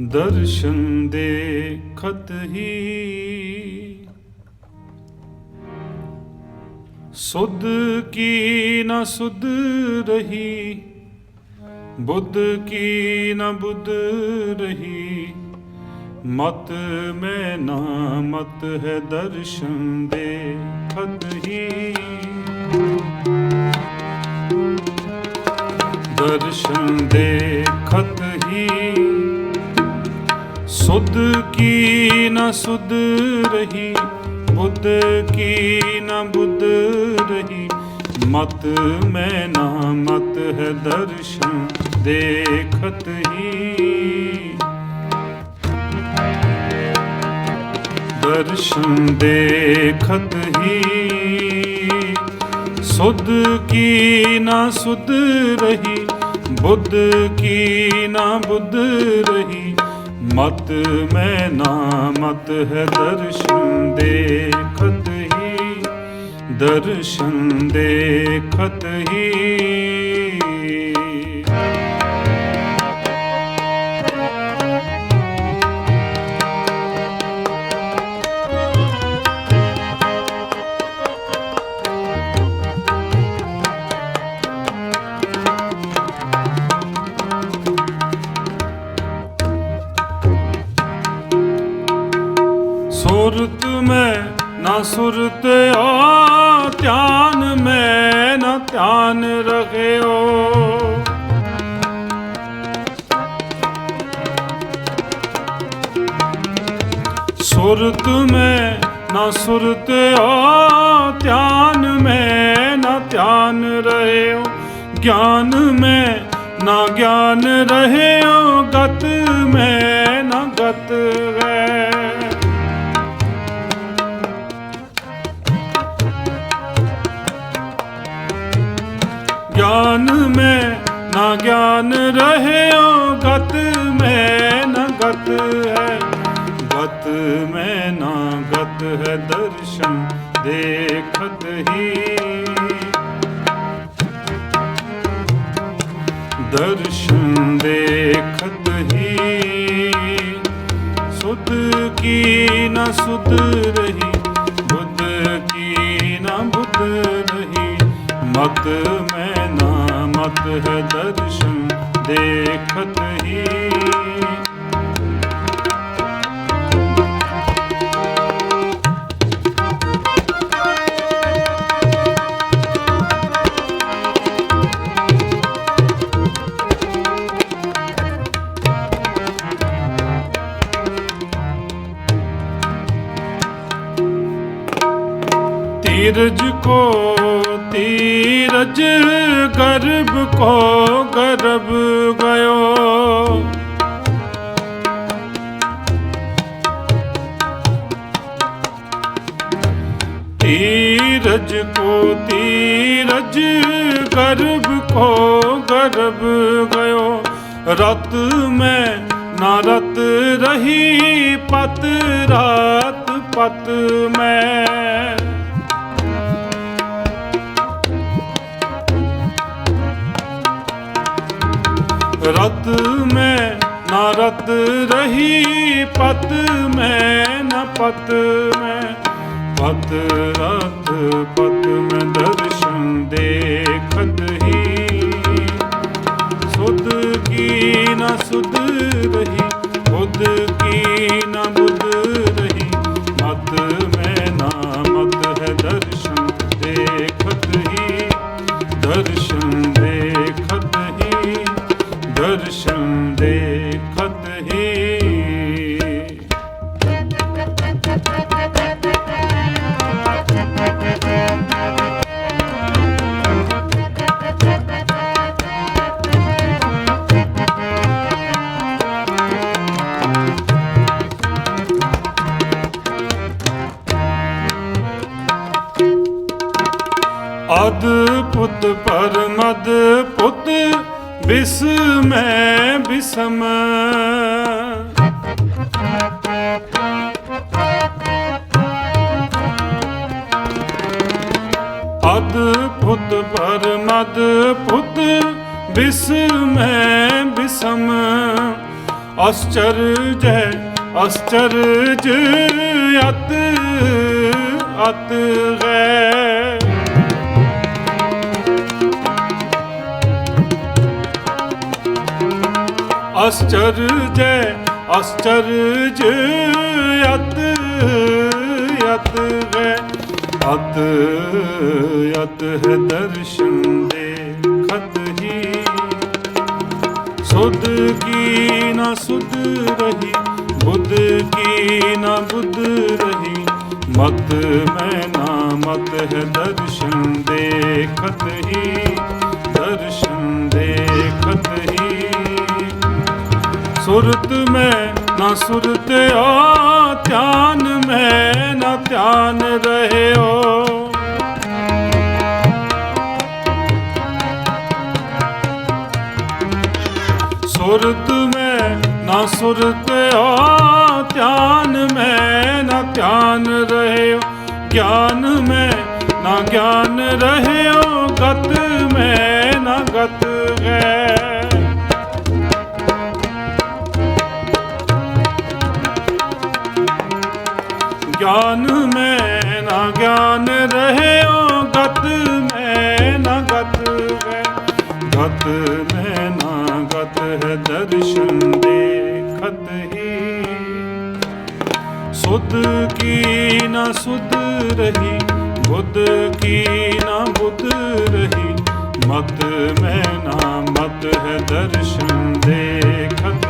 ਦਰਸ਼ਨ ਦੇ ਖਤ ਹੀ। ਸੁਧ ਕੀ ਨ ਸੁਧ ਰਹੀ, ਬੁੱਧ ਕੀ ਨ ਬੁੱਧ ਰਹੀ। ਮਤ ਮੈਂ ਨਾ ਮਤ ਹੈ ਦਰਸ਼ਨ ਦੇ ਖਤ ਹੀ। ਦਰਸ਼ਨ ਦੇ ਖਤ ਹੀ। ਸੁਧ ਕੀ ਨ ਸੁਧ ਰਹੀ, ਬੁੱਧ ਕੀ ਨ ਬੁੱਧ ਰਹੀ। ਮਤ ਮੈਂ ਨਾ ਮਤ ਹੈ ਦਰਸ਼ਨ ਦੇਖਤ ਹੀ। ਦਰਸ਼ਨ ਦੇਖਤ ਹੀ। ਸੁਧ ਕੀ ਨਾ ਸੁਧ ਰਹੀ, ਬੁੱਧ ਕੀ ਨਾ ਬੁੱਧ ਰਹੀ। ਮਤ ਮੈਂ ਨਾ ਮਤ ਹੈ ਦਰਸ਼ਨ ਦੇਖਤ ਹੀ ਦਰਸ਼ਨ ਦੇਖਤ ਹੀ। ਸੁਰਤ ਮੈਂ ਨਾ ਸੁਰਤ ਆ ਧਿਆਨ ਮੈਂ ਨਾ ਧਿਆਨ ਰਖਿਓ। ਸੁਰਤ ਮੈਂ ਨਾ ਸੁਰਤ ਆ ਧਿਆਨ ਮੈਂ ਨਾ ਧਿਆਨ ਰਹਿਓ ਗਿਆਨ ਮੈਂ ਨਾ ਗਿਆਨ ਰਹਿਓ ਗਤ ਮੈਂ ਨਾ ਗਤ ਹੈ। ਗਿਆਨ ਮੈਂ ਨਾ ਗਿਆਨ ਰਹਿਓ ਗਤ ਮੈਂ ਨਾ ਗਤ ਹੈ। ਗਤ ਮੈਂ ਨਾ ਗਤ ਹੈ, ਦਰਸ਼ਨ ਦੇਖਤ ਹੀ। ਦਰਸ਼ਨ ਦੇਖਤ ਹੀ। ਸੁਧ ਕੀ ਨਾ ਸੁਧ ਰਹੀ, ਬੁੱਧ ਕੀ ਨਾ ਬੁੱਧ ਰਹੀ ਮਤ ਮਤ ਹੈ ਦਰਸ਼ਨ ਦੇਖਤ ਹੀ। ਤੀਰਜ ਕੋ तीरज गर्भ को गर्भ गयो तीरज को तीरज गर्भ को गर्भ गयो रत में ना रत रही पत रात पत में ਰਤ ਮੈਂ ਨਾ ਰਤ ਰਹੀ ਪਤ ਮੈਂ ਨਾ ਪਤ ਮੈਂ ਪਤ ਰਤ ਪਤ ਮੈਂ ਦਰਸ਼ਨ ਦੇਖਤ ਅਦ ਪੁੱਤ ਪਰਮਦ ਪੁੱਤ ਬਿਸ ਮੈਂ ਬਿਸਮ। ਅਦ ਪੁੱਤ ਪਰਮਦ ਪੁੱਤ ਬਿਸ ਮੈਂ ਬਿਸਮ। ਅਸਚਰਜ ਹੈ ਅਸਚਰਜ ਅਤ ਅਤ ਹੈ ਅਸਚਰਜ ਹੈ ਅਸਚਰਜ ਅਤ ਯਤ ਹੈ। ਅਤ, ਯਤ ਹੈ ਦਰਸ਼ਨ ਦੇ ਖਤ ਹੀ। ਸੁਧ ਕੀ ਨਾ ਸੁਧ ਰਹੀ, ਬੁੱਧ ਕੀ ਨਾ ਬੁੱਧ ਰਹੀ। ਮਤ ਮੈਂ ਨਾ ਮਤ ਹੈ ਦਰਸ਼ਨ ਦੇਖਤ ਹੀ। ਸੁਰਤ ਮੈਂ ਨਾ ਸੁਰਤ ਆ, ਧਿਆਨ ਮੈਂ ਨਾ ਧਿਆਨ ਰਹਿਓ। ਸੁਰਤ ਮੈਂ ਨਾ ਸੁਰਤ ਆ, ਧਿਆਨ ਮੈਂ ਨਾ ਧਿਆਨ ਰਹਿਓ। ਗਿਆਨ ਮੈਂ ਨਾ ਗਿਆਨ ਰਹਿਓ, ਗਤ ਮੈਂ ਨਾ ਗਤ ਗਿਆਨ ਮੈਂ ਨਾ ਗਿਆਨ ਰਹਿਓ, ਗਤ ਮੈਂ ਨਾ ਗਤ ਹੈ। ਗਤ ਮੈਂ ਨਾ ਗਤ ਹੈ, ਦਰਸ਼ਨ ਦੇਖਤ ਹੀ। ਸੁਧ ਕੀ ਨਾ ਸੁਧ ਰਹੀ, ਬੁੱਧ ਕੀ ਨਾ ਬੁੱਧ ਰਹੀ। ਮਤ ਮੈਂ ਨਾ ਮਤ ਹੈ, ਦਰਸ਼ਨ ਦੇਖਤ